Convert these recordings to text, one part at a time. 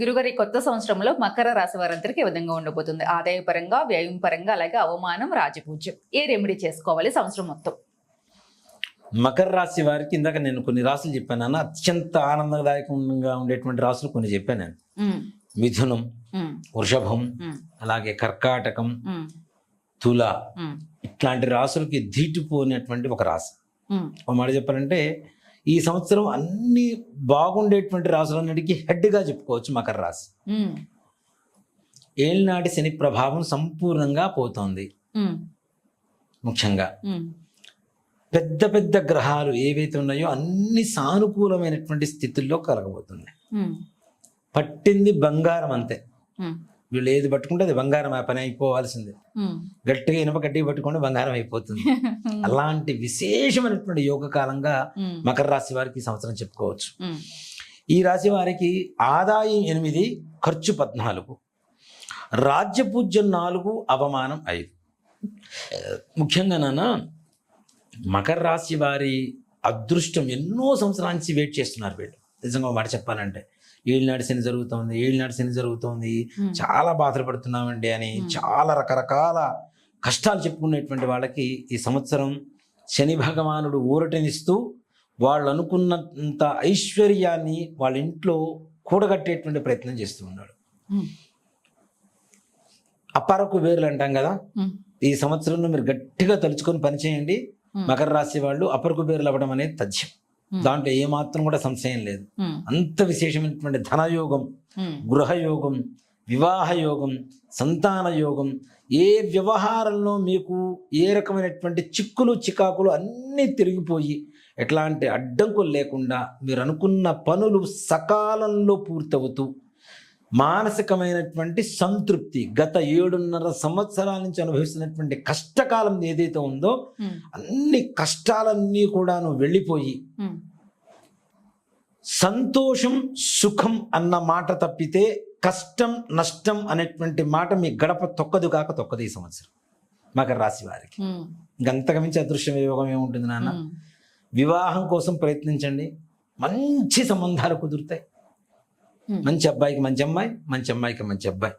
గురుగారు కొత్త సంవత్సరంలో మకర రాశి వారందరికీ ఏ విధంగా ఉండబోతుంది. ఆదాయ పరంగా వ్యయం పరంగా అలాగే అవమానం రాజపూజ్యం. ఏ రెమెడీ చేసుకోవాలి సంవత్సరం మొత్తం? మకర రాశి వారికి ఇందాక నేను కొన్ని రాసులు చెప్పాను అన్న అత్యంత ఆనందదాయకంగా ఉండేటువంటి రాసులు కొన్ని చెప్పాను నేను. మిథునం వృషభం అలాగే కర్కాటకం తుల ఇట్లాంటి రాసులకి ధీటుపోయినటువంటి ఒక రాశి. ఒక మాట చెప్పాలంటే ఈ సంవత్సరం అన్ని బాగుండేటువంటి రాసులన్నిటికీ హెడ్గా చెప్పుకోవచ్చు మకర రాశి. ఏళ్ళనాటి శని ప్రభావం సంపూర్ణంగా పోతోంది. ముఖ్యంగా. పెద్ద పెద్ద గ్రహాలు ఏవైతే ఉన్నాయో అన్ని సానుకూలమైనటువంటి స్థితుల్లో కలగబోతుంది ఉమ్, పట్టింది బంగారం అంతే. వీళ్ళు ఏది పట్టుకుంటే అది బంగారం ఆ పని అయిపోవాల్సిందే. గట్టిగా ఇనుప గట్టిగా పట్టుకుంటే బంగారం అయిపోతుంది. అలాంటి విశేషమైనటువంటి యోగ కాలంగా మకర రాశి వారికి సంవత్సరం చెప్పుకోవచ్చు. ఈ రాశి వారికి ఆదాయం ఎనిమిది ఖర్చు పద్నాలుగు రాజ్యపూజ్యం నాలుగు అవమానం ఐదు. ముఖ్యంగా నాన్న మకర రాశి వారి అదృష్టం ఎన్నో సంవత్సరాల నుంచి వెయిట్ చేస్తున్నారు వీళ్ళు. నిజంగా మాట చెప్పాలంటే. ఏళ్ళనాడు శని జరుగుతోంది ఏళ్ళనాడు శని జరుగుతోంది చాలా బాధలు పడుతున్నామండి అని చాలా రకరకాల కష్టాలు చెప్పుకునేటువంటి వాళ్ళకి ఈ సంవత్సరం శని భగవానుడు ఊరటనిస్తూ వాళ్ళు అనుకున్నంత ఐశ్వర్యాన్ని వాళ్ళ ఇంట్లో కూడగట్టేటువంటి ప్రయత్నం చేస్తూ ఉన్నాడు. అపరకు వేర్లు అంటాం కదా ఈ సంవత్సరంలో మీరు గట్టిగా తలుచుకొని పనిచేయండి మకర రాశి వాళ్ళు అపరకు వేర్లు అవ్వడం అనేది తథ్యం. దాంట్లో ఏమాత్రం కూడా సంశయం లేదు. అంత విశేషమైనటువంటి ధనయోగం గృహయోగం వివాహ యోగం సంతాన యోగం ఏ వ్యవహారంలో మీకు ఏ రకమైనటువంటి చిక్కులు చికాకులు అన్నీ తిరిగిపోయి ఎట్లాంటి అడ్డంకులు లేకుండా మీరు అనుకున్న పనులు సకాలంలో పూర్తవుతూ మానసికమైనటువంటి సంతృప్తి గత ఏడున్నర సంవత్సరాల నుంచి అనుభవిస్తున్నటువంటి కష్టకాలం ఏదైతే ఉందో అన్ని కష్టాలన్నీ కూడాను వెళ్ళిపోయి సంతోషం సుఖం అన్న మాట తప్పితే కష్టం నష్టం అనేటువంటి మాట మీ గడప తొక్కదు కాక తొక్కదు ఈ సంవత్సరం మకర రాశి వారికి. ఇంకంతకు మించి అదృశ్యం యోగం ఏముంటుంది నాన్న? వివాహం కోసం ప్రయత్నించండి మంచి సంబంధాలు కుదురుతాయి. మంచి అబ్బాయికి మంచి అమ్మాయి మంచి అమ్మాయికి మంచి అబ్బాయి.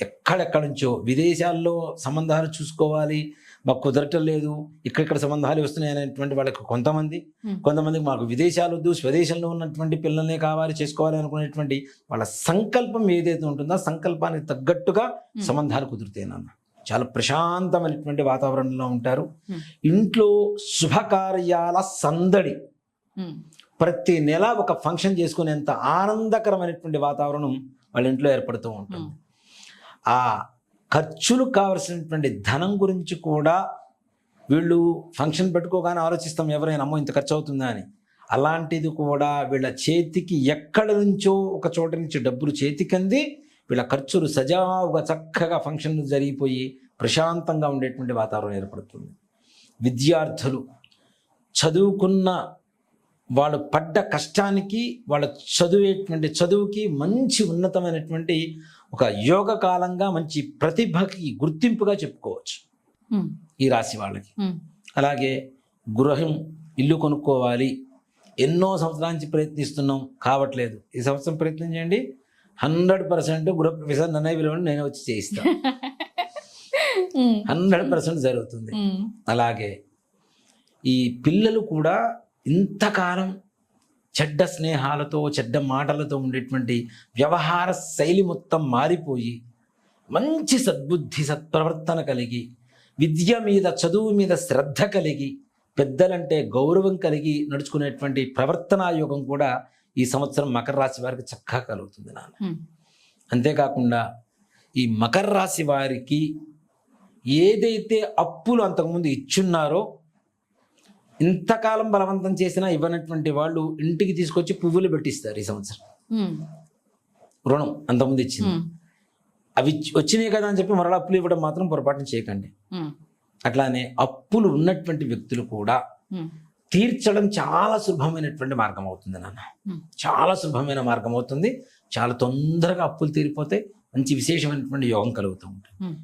ఎక్కడెక్కడి నుంచో విదేశాల్లో సంబంధాలు చూసుకోవాలి మాకు కుదరటం లేదు ఇక్కడిక్కడ సంబంధాలు వస్తున్నాయి అనేటువంటి వాళ్ళకి కొంతమంది. కొంతమందికి మాకు విదేశాలు వద్దు స్వదేశంలో ఉన్నటువంటి పిల్లల్నే కావాలి చేసుకోవాలి అనుకునేటువంటి వాళ్ళ సంకల్పం ఏదైతే ఉంటుందో సంకల్పానికి తగ్గట్టుగా. సంబంధాలు కుదురుతాయి నాన్న. చాలా ప్రశాంతమైనటువంటి వాతావరణంలో ఉంటారు. ఇంట్లో శుభకార్యాల సందడి. ప్రతి నెల ఒక ఫంక్షన్ చేసుకునేంత ఆనందకరమైనటువంటి వాతావరణం వాళ్ళ ఇంట్లో ఏర్పడుతూ ఉంటుంది. ఆ ఖర్చులు కావలసినటువంటి ధనం గురించి కూడా వీళ్ళు ఫంక్షన్ పెట్టుకోగానే ఆలోచిస్తాం ఎవరైనా అమ్మో ఇంత ఖర్చు అవుతుందా అని. అలాంటిది కూడా వీళ్ళ చేతికి ఎక్కడ నుంచో ఒక చోట నుంచి డబ్బులు చేతికంది వీళ్ళ ఖర్చులు సజావుగా చక్కగా ఫంక్షన్లు జరిగిపోయి ప్రశాంతంగా ఉండేటువంటి వాతావరణం ఏర్పడుతుంది. విద్యార్థులు చదువుకున్న వాళ్ళు పడ్డ కష్టానికి వాళ్ళ చదివేటువంటి చదువుకి మంచి ఉన్నతమైనటువంటి ఒక యోగ కాలంగా మంచి ప్రతిభకి గుర్తింపుగా చెప్పుకోవచ్చు. ఈ రాశి వాళ్ళకి. అలాగే గృహం ఇల్లు కొనుక్కోవాలి. ఎన్నో సంవత్సరాల నుంచి ప్రయత్నిస్తున్నాం కావట్లేదు. ఈ సంవత్సరం ప్రయత్నం చేయండి. హండ్రెడ్ పర్సెంట్ గృహ ప్రవేశం నన్నయ్య విలువని నేను వచ్చి చేయిస్తాను హండ్రెడ్ పర్సెంట్ జరుగుతుంది. అలాగే ఈ పిల్లలు కూడా ఇంతకాలం చెడ్డ స్నేహాలతో చెడ్డ మాటలతో ఉండేటువంటి వ్యవహార శైలి మొత్తం మారిపోయి మంచి సద్బుద్ధి సత్ప్రవర్తన కలిగి విద్య మీద చదువు మీద శ్రద్ధ కలిగి పెద్దలంటే గౌరవం కలిగి నడుచుకునేటువంటి ప్రవర్తనా యోగం కూడా ఈ సంవత్సరం మకర రాశి వారికి చక్కగా కలుగుతుంది నాన్న. అంతేకాకుండా ఈ మకర రాశి వారికి ఏదైతే అప్పులు అంతకుముందు ఇచ్చున్నారో ఇంతకాలం బలవంతం చేసినా ఇవ్వనటువంటి వాళ్ళు ఇంటికి తీసుకొచ్చి పువ్వులు పెట్టిస్తారు ఈ సంవత్సరం. రుణం అంతకుముందు ఇచ్చింది. అవి వచ్చినాయి కదా అని చెప్పి మరలా అప్పులు ఇవ్వడం మాత్రం పొరపాటు చేయకండి. అట్లానే అప్పులు ఉన్నటువంటి వ్యక్తులు కూడా తీర్చడం చాలా సులభమైనటువంటి మార్గం అవుతుంది నాన్న. చాలా సులభమైన మార్గం అవుతుంది. చాలా తొందరగా అప్పులు తీరిపోతే మంచి విశేషమైనటువంటి యోగం కలుగుతూ ఉంటుంది.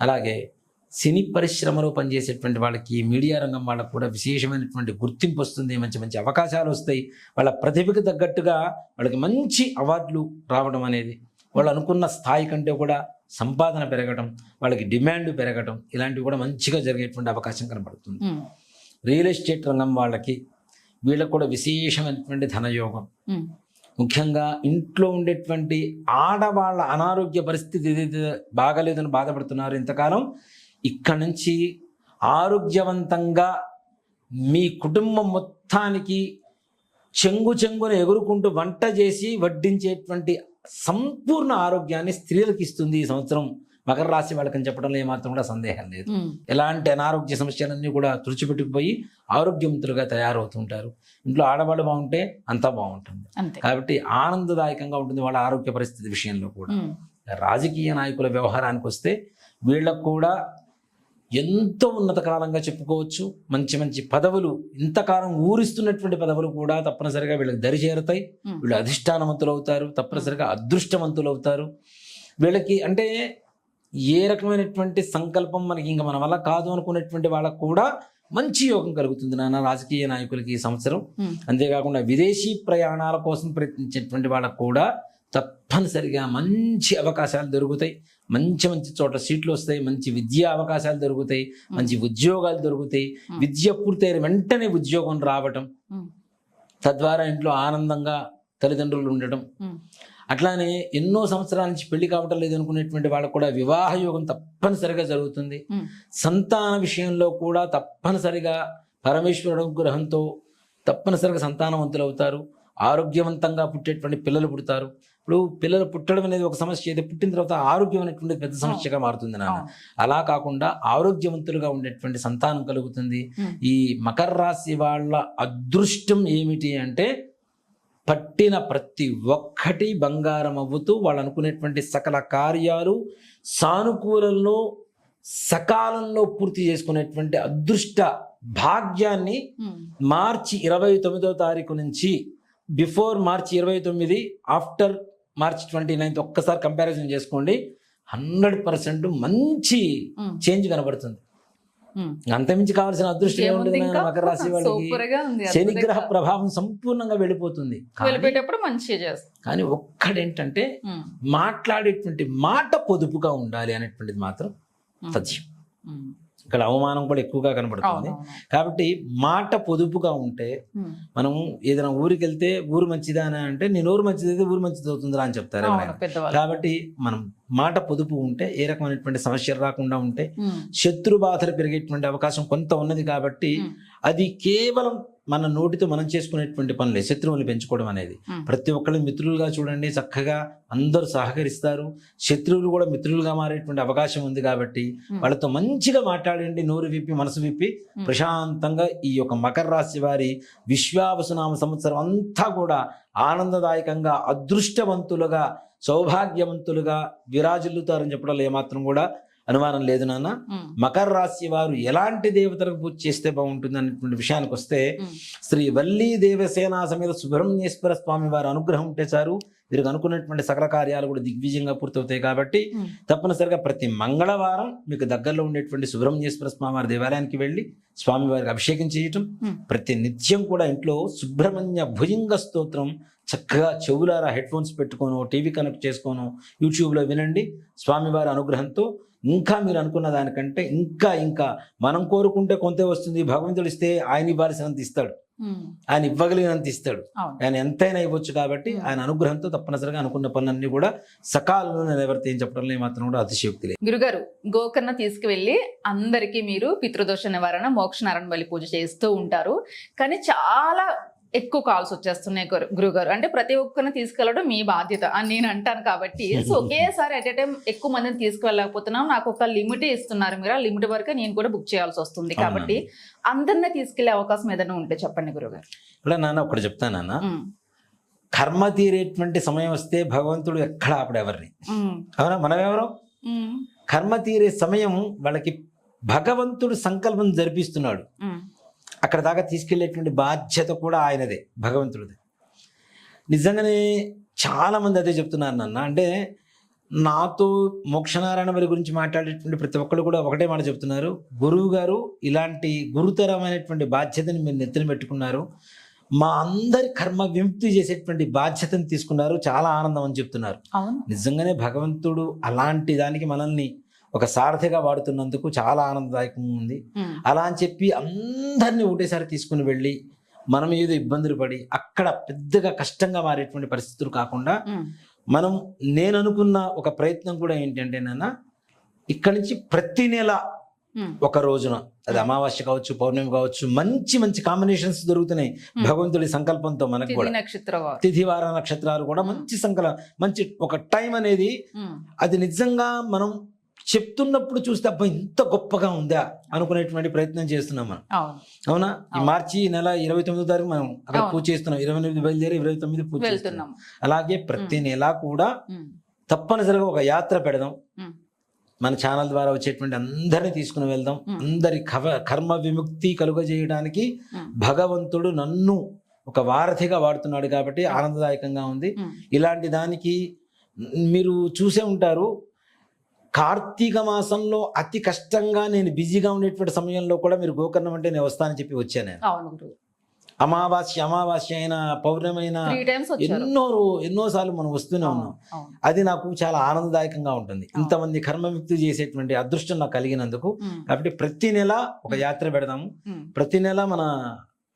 అలాగే సినీ పరిశ్రమలో పనిచేసేటువంటి వాళ్ళకి మీడియా రంగం వాళ్ళకి కూడా విశేషమైనటువంటి గుర్తింపు వస్తుంది మంచి మంచి అవకాశాలు వస్తాయి. వాళ్ళ ప్రతిభకు తగ్గట్టుగా వాళ్ళకి మంచి అవార్డులు రావడం అనేది వాళ్ళు అనుకున్న స్థాయి కంటే కూడా సంపాదన పెరగడం వాళ్ళకి డిమాండ్ పెరగడం ఇలాంటివి కూడా మంచిగా జరిగేటువంటి అవకాశం కనబడుతుంది. రియల్ ఎస్టేట్ రంగం వాళ్ళకి వీళ్ళకు కూడా విశేషమైనటువంటి ధనయోగం. ముఖ్యంగా ఇంట్లో ఉండేటువంటి ఆడవాళ్ళ అనారోగ్య పరిస్థితి ఏదైతే బాగలేదని బాధపడుతున్నారు ఇంతకాలం ఇక్కడ నుంచి ఆరోగ్యవంతంగా మీ కుటుంబం మొత్తానికి చెంగు చెంగున ఎగురుకుంటూ వంట చేసి వడ్డించేటువంటి సంపూర్ణ ఆరోగ్యాన్ని స్త్రీలకు ఇస్తుంది ఈ సంవత్సరం మకర రాశి వాళ్ళకని చెప్పడంలో ఏమాత్రం కూడా సందేహం లేదు. ఎలాంటి అనారోగ్య సమస్యలన్నీ కూడా తుడిచిపెట్టుకుపోయి ఆరోగ్యవంతులుగా తయారవుతుంటారు. ఇంట్లో ఆడవాళ్ళు బాగుంటే అంతా బాగుంటుంది. కాబట్టి ఆనందదాయకంగా ఉంటుంది వాళ్ళ ఆరోగ్య పరిస్థితి విషయంలో కూడా. రాజకీయ నాయకుల వ్యవహారానికి వస్తే వీళ్ళకు కూడా ఎంతో ఉన్నత కాలంగా చెప్పుకోవచ్చు. మంచి మంచి పదవులు ఇంతకాలం ఊరిస్తున్నటువంటి పదవులు కూడా తప్పనిసరిగా వీళ్ళకి దరి చేరుతాయి. వీళ్ళు అధిష్టానవంతులు అవుతారు తప్పనిసరిగా అదృష్టవంతులు అవుతారు వీళ్ళకి అంటే ఏ రకమైనటువంటి సంకల్పం మనకి ఇంకా మన వల్ల కాదు అనుకునేటువంటి వాళ్ళకు కూడా మంచి యోగం కలుగుతుంది నాన్న రాజకీయ నాయకులకి ఈ సంవత్సరం. అంతేకాకుండా విదేశీ ప్రయాణాల కోసం ప్రయత్నించేటువంటి వాళ్ళకు కూడా తప్పనిసరిగా మంచి అవకాశాలు దొరుకుతాయి. మంచి మంచి చోట్ల సీట్లు వస్తాయి మంచి విద్యా అవకాశాలు దొరుకుతాయి మంచి ఉద్యోగాలు దొరుకుతాయి. విద్య పూర్తయిన వెంటనే ఉద్యోగం రావటం తద్వారా ఇంట్లో ఆనందంగా తల్లిదండ్రులు ఉండటం. అట్లానే ఎన్నో సంవత్సరాల నుంచి పెళ్ళి కావటం లేదు అనుకునేటువంటి వాళ్ళకు కూడా వివాహ యోగం తప్పనిసరిగా జరుగుతుంది. సంతాన విషయంలో కూడా తప్పనిసరిగా పరమేశ్వరుడు అనుగ్రహంతో తప్పనిసరిగా సంతానవంతులు అవుతారు. ఆరోగ్యవంతంగా పుట్టేటువంటి పిల్లలు పుడతారు. ఇప్పుడు పిల్లలు పుట్టడం అనేది ఒక సమస్య. అయితే పుట్టిన తర్వాత ఆరోగ్యం అనేటువంటి పెద్ద సమస్యగా మారుతుంది నాన్న. అలా కాకుండా ఆరోగ్యవంతులుగా ఉండేటువంటి సంతానం కలుగుతుంది. ఈ మకర రాశి వాళ్ళ అదృష్టం ఏమిటి అంటే పట్టిన ప్రతి ఒక్కటి బంగారం అవ్వుతూ వాళ్ళు అనుకునేటువంటి సకల కార్యాలు సానుకూలంలో సకాలంలో పూర్తి చేసుకునేటువంటి అదృష్ట భాగ్యాన్ని మార్చి ఇరవై తొమ్మిదో తారీఖు నుంచి బిఫోర్ మార్చి ఇరవై తొమ్మిది ఆఫ్టర్ మార్చ్ ట్వంటీ నైన్త్ ఒక్కసారి కంపారిజన్ చేసుకోండి హండ్రెడ్ పర్సెంట్ మంచి చేంజ్ కనబడుతుంది. అంతమించి కావాల్సిన అదృష్టం ఏముంటుంది? మకర రాశి వాళ్ళకి శనిగ్రహ. ప్రభావం సంపూర్ణంగా వెళ్ళిపోతుంది కానీ- ఒక్కడేంటంటే మాట్లాడేటువంటి మాట పొదుపుగా ఉండాలి అనేటువంటిది మాత్రం సత్యం. ఇక్కడ అవమానం కూడా ఎక్కువగా కనబడుతుంది. కాబట్టి మాట పొదుపుగా ఉంటే మనం ఏదైనా ఊరికి వెళ్తే ఊరు మంచిదా అని అంటే నేను ఊరు మంచిది అయితే ఊరు మంచిది అవుతుందిరా అని చెప్తారు కాబట్టి మనం మాట పొదుపు ఉంటే ఏ రకమైనటువంటి సమస్యలు రాకుండా ఉంటే శత్రు బాధలు పెరిగేటువంటి అవకాశం కొంత ఉన్నది కాబట్టి అది కేవలం మన నోటితో మనం చేసుకునేటువంటి పనులే శత్రువులు పెంచుకోవడం అనేది. ప్రతి ఒక్కళ్ళు మిత్రులుగా చూడండి చక్కగా అందరూ సహకరిస్తారు శత్రువులు కూడా మిత్రులుగా మారేటువంటి అవకాశం ఉంది కాబట్టి. వాళ్ళతో మంచిగా మాట్లాడండి నోరు విప్పి మనసు విప్పి. ప్రశాంతంగా ఈ యొక్క మకర రాశి వారి విశ్వావసునామ సంవత్సరం అంతా కూడా ఆనందదాయకంగా అదృష్టవంతులుగా సౌభాగ్యవంతులుగా విరాజిల్లుతారని చెప్పడంలో ఏమాత్రం కూడా అనుమానం లేదు నాన్న. మకర రాశి వారు ఎలాంటి దేవతలకు పూజ చేస్తే బాగుంటుంది అనేటువంటి విషయానికి వస్తే శ్రీ వల్లీ దేవసేన సమేత సుబ్రహ్మణ్యేశ్వర స్వామి వారి అనుగ్రహం ఉంటే చాలు. వీరికి అనుకున్నటువంటి సకల కార్యాలు కూడా దిగ్విజయంగా పూర్తవుతాయి కాబట్టి. తప్పనిసరిగా ప్రతి మంగళవారం మీకు దగ్గరలో ఉండేటువంటి సుబ్రహ్మణ్యేశ్వర స్వామి వారి దేవాలయానికి వెళ్ళి స్వామివారికి అభిషేకం చేయటం. ప్రతి నిత్యం కూడా ఇంట్లో సుబ్రహ్మణ్య భుజంగ స్తోత్రం చక్కగా చెవులారా హెడ్ ఫోన్స్ పెట్టుకోను టీవీ కనెక్ట్ చేసుకోను యూట్యూబ్లో వినండి. స్వామివారి అనుగ్రహంతో ఇంకా మీరు అనుకున్న దానికంటే ఇంకా ఇంకా మనం కోరుకుంటే కొంతే వస్తుంది. భగవంతుడు ఇస్తే ఆయన ఇవ్వాల్సినంత ఇస్తాడు. ఆయన ఇవ్వగలిగినంత ఇస్తాడు. ఆయన ఎంతైనా ఇవ్వచ్చు కాబట్టి. ఆయన అనుగ్రహంతో తప్పనిసరిగా అనుకున్న పనులన్నీ కూడా సకాలంలో నిలవర్తి చెప్పడంలో మాత్రం కూడా అతిశయోక్తి లేదు. గురుగారు గోకర్ణ తీసుకువెళ్ళి అందరికీ మీరు పితృదోష నివారణ మోక్ష నారాయణ బలి పూజ చేస్తూ ఉంటారు. కానీ చాలా ఎక్కువ కాల్స్ వచ్చేస్తున్నాయి గురు- గురుగారు. అంటే ప్రతి ఒక్కరిని తీసుకెళ్ళడం మీ బాధ్యత అని నేను అంటాను కాబట్టి. సో ఒకేసారి అట్ ఎ టైం ఎక్కువ మందిని తీసుకువెళ్ళకపోతున్నాం నాకు ఒక లిమిట్ ఇస్తున్నారు మీరు. ఆ లిమిట్ వరకు నేను కూడా బుక్ చేయాల్సి వస్తుంది కాబట్టి అందరినీ తీసుకెళ్ళే అవకాశం ఏదైనా ఉంటే చెప్పండి గురుగారు. ఇప్పుడు నాన్న ఒకటి చెప్తాను నాన్న. కర్మ తీరేటువంటి సమయం వస్తే భగవంతుడు ఎక్కడ ఆపడు ఎవరిని? ఉమ్, అవునా? మనం ఎవరు కర్మ తీరే సమయం వాళ్ళకి భగవంతుడు సంకల్పం జరిపిస్తున్నాడు. అక్కడ దాకా తీసుకెళ్ళేటువంటి బాధ్యత కూడా ఆయనదే భగవంతుడిది. నిజంగానే చాలా మంది అదే చెప్తున్నారు నాన్న. అంటే నాతో మోక్షనారాయణ వారి గురించి మాట్లాడేటువంటి ప్రతి ఒక్కరు కూడా ఒకటే మాట చెప్తున్నారు. గురువు గారు ఇలాంటి గురుతరమైనటువంటి బాధ్యతని మీరు నెత్తిన పెట్టుకున్నారు. మా అందరి కర్మ విముక్తి చేసేటువంటి బాధ్యతను తీసుకున్నారు. చాలా ఆనందం అని చెప్తున్నారు. నిజంగానే భగవంతుడు అలాంటి దానికి మనల్ని ఒక సారథిగా వాడుతున్నందుకు చాలా ఆనందదాయకంగా ఉంది. అలా అని చెప్పి అందరినీ ఒకటేసారి తీసుకుని వెళ్ళి మనం ఏదో ఇబ్బందులు పడి అక్కడ పెద్దగా కష్టంగా మారేటువంటి పరిస్థితులు కాకుండా మనం నేను అనుకున్న ఒక ప్రయత్నం కూడా ఏంటంటే నాన్న ఇక్కడి నుంచి ప్రతి నెల ఒక రోజున అది అమావాస్య కావచ్చు పౌర్ణమి కావచ్చు మంచి మంచి కాంబినేషన్స్ దొరుకుతున్నాయి భగవంతుడి సంకల్పంతో మనకు కూడా. నక్షత్ర వారు తిథి వార నక్షత్రాలు కూడా మంచి సంకల మంచి ఒక టైం అనేది అది నిజంగా మనం చెప్తున్నప్పుడు చూస్తే అబ్బా ఇంత గొప్పగా ఉందా అనుకునేటువంటి ప్రయత్నం చేస్తున్నాం మనం. అవును. మార్చి నెల ఇరవై తొమ్మిదో తారీఖు మనం అక్కడ. పూజ చేస్తున్నాం. ఇరవై ఎనిమిది బయలుదేరి ఇరవై తొమ్మిది పూజ చేస్తున్నాం. అలాగే ప్రతి నెల కూడా తప్పనిసరిగా ఒక యాత్ర పెడదాం. మన ఛానల్ ద్వారా వచ్చేటువంటి అందరినీ తీసుకుని వెళ్దాం. అందరి కవ కర్మ విముక్తి కలుగజేయడానికి భగవంతుడు నన్ను ఒక వారధిగా వాడుతున్నాడు కాబట్టి ఆనందదాయకంగా ఉంది. ఇలాంటి దానికి మీరు చూసే ఉంటారు. కార్తీక మాసంలో అతి కష్టంగా నేను బిజీగా ఉండేటువంటి సమయంలో కూడా మీరు గోకర్ణం అంటే నేను వస్తానని చెప్పి వచ్చాను నేను. అమావాస్య అమావాస్య అయినా పౌర్ణమి అయినా త్రీ టైమ్స్ వచ్చారు. ఎన్నో ఎన్నో సార్లు మనం వస్తూనే ఉన్నాం. అది నాకు చాలా ఆనందదాయకంగా ఉంటుంది. ఇంతమంది కర్మముక్తి చేసేటువంటి అదృష్టం నాకు కలిగినందుకు. కాబట్టి ప్రతి నెల ఒక యాత్ర పెడదాము. ప్రతి నెల మన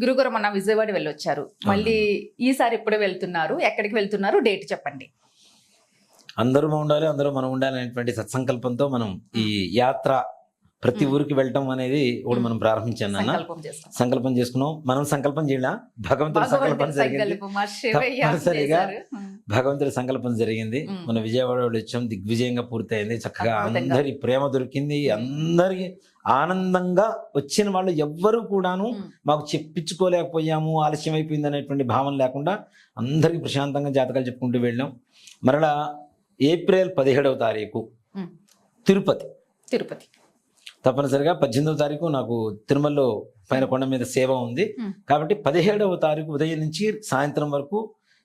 గురుగారు మొన్న విజయవాడ వెళ్ళొచ్చారు. మళ్ళీ ఈసారి ఎప్పుడు వెళ్తున్నారు? ఎక్కడికి వెళ్తున్నారు? డేట్ చెప్పండి. అందరూ ఉండాలి అందరూ మనం ఉండాలి అనేటువంటి సత్సంకల్పంతో మనం ఈ యాత్ర ప్రతి ఊరికి వెళ్ళటం అనేది ఒకటి మనం ప్రారంభించాను నాన్న. సంకల్పం చేసుకున్నాం. మనం సంకల్పం చేయాల? భగవంతుడి సంకల్పం జరిగింది. తప్పనిసరిగా భగవంతుడి సంకల్పం జరిగింది. మన విజయవాడ వాళ్ళు దిగ్విజయంగా పూర్తయింది. చక్కగా. అందరి ప్రేమ దొరికింది. అందరికి ఆనందంగా వచ్చిన వాళ్ళు ఎవ్వరూ కూడాను మాకు చెప్పించుకోలేకపోయాము. ఆలస్యం అయిపోయింది అనేటువంటి భావన లేకుండా అందరికీ ప్రశాంతంగా జాతకాలు చెప్పుకుంటూ వెళ్ళాం. మరలా ఏప్రిల్ పదిహేడవ తారీఖు. తిరుపతి. తిరుపతి. తప్పనిసరిగా పద్దెనిమిదవ తారీఖు నాకు తిరుమలలో పైన కొండ మీద సేవ ఉంది. కాబట్టి పదిహేడవ తారీఖు ఉదయం నుంచి సాయంత్రం వరకు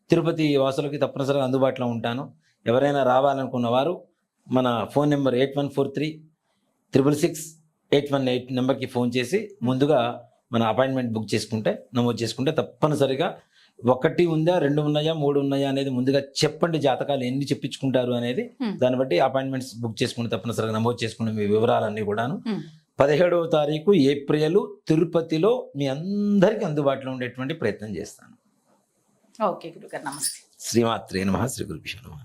తిరుపతి వాసులకి తప్పనిసరిగా అందుబాటులో ఉంటాను ఎవరైనా రావాలనుకున్న వారు మన phone number eight one four three triple six eight one eight నెంబర్కి ఫోన్ చేసి ముందుగా మన అపాయింట్మెంట్ బుక్ చేసుకుంటే నమోదు చేసుకుంటే తప్పనిసరిగా ఒకటి ఉందా రెండు ఉన్నాయా మూడు ఉన్నాయా అనేది ముందుగా చెప్పండి జాతకాలు ఎన్ని చెప్పించుకుంటారు అనేది. దాన్ని బట్టి అపాయింట్మెంట్స్ బుక్ చేసుకుంటే తప్పనిసరిగా నమోదు చేసుకునే మీ వివరాలన్నీ కూడాను. పదిహేడవ తారీఖు ఏప్రిల్ తిరుపతిలో మీ అందరికీ అందుబాటులో ఉండేటువంటి ప్రయత్నం చేస్తాను ఓకే గురుగారు నమస్తే. శ్రీమాత్రే నమ శ్రీ గురుభ్యో నమ.